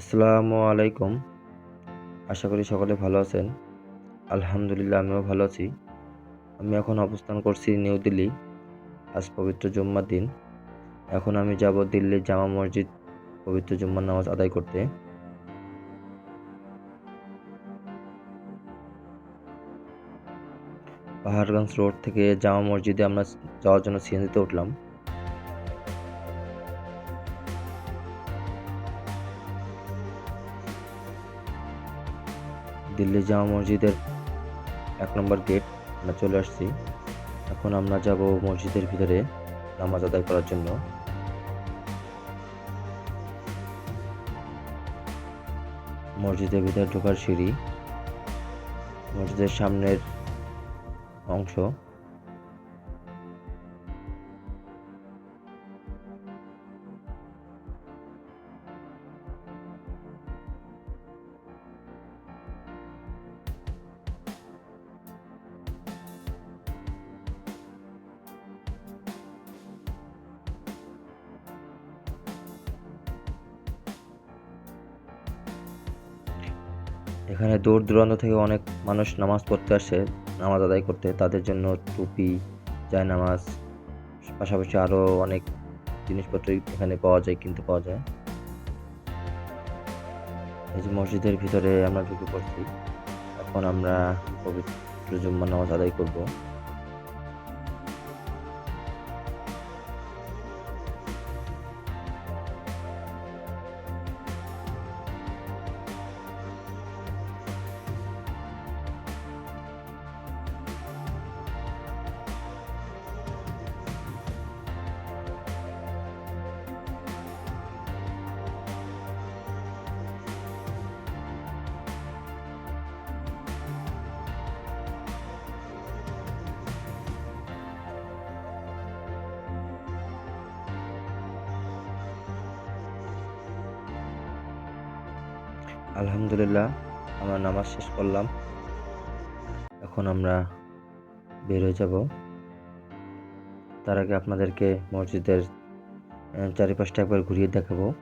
আসসালামু আলাইকুম। আশা করি সকলে ভালো আছেন। আলহামদুলিল্লাহ, আমিও ভালো আছি। আমি এখন অবস্থান করছি নিউ দিল্লি আজ পবিত্র জুম্মার দিন। এখন আমি যাব দিল্লির জামা মসজিদ পবিত্র জুম্মার নামাজ আদায় করতে। পাহাড়গঞ্জ রোড থেকে জামা মসজিদে আমরা যাওয়ার জন্য সিএনজিতে উঠলাম। দিল্লি জামা মসজিদের এক নম্বর গেট। আমরা চলে আসছি। এখন আমরা যাব মসজিদের ভিতরে নামাজ আদায় করার জন্য। মসজিদের ভিতরে ঢোকার সিঁড়ি। মসজিদের সামনের অংশ। এখানে দূর দূরান্ত থেকে অনেক মানুষ নামাজ পড়তে আসে, নামাজ আদায় করতে। তাদের জন্য টুপি যায় নামাজ পাশাপাশি আরও অনেক জিনিসপত্র এখানে পাওয়া যায়, কিনতে পাওয়া যায়। এই যে মসজিদের ভিতরে আমরা ঢুকে পড়ছি। এখন আমরা পবিত্র জুম্মা নামাজ আদায় করব। আলহামদুলিল্লাহ, আমরা নামাজ শেষ করলাম। এখন আমরা বের হয়ে যাব। তার আগে আপনাদেরকে মসজিদের চারিপাশটা একবার ঘুরিয়ে দেখাবো।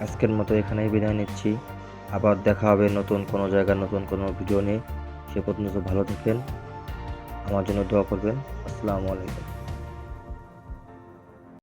আজকের মতো এখানেই বিদায় নিচ্ছি। আবার দেখা হবে নতুন কোনো জায়গার নতুন কোনো ভিডিও নিয়ে। সে পর্যন্ত ভালো থাকেন। আমার জন্য দোয়া করবেন। আসসালামু আলাইকুম।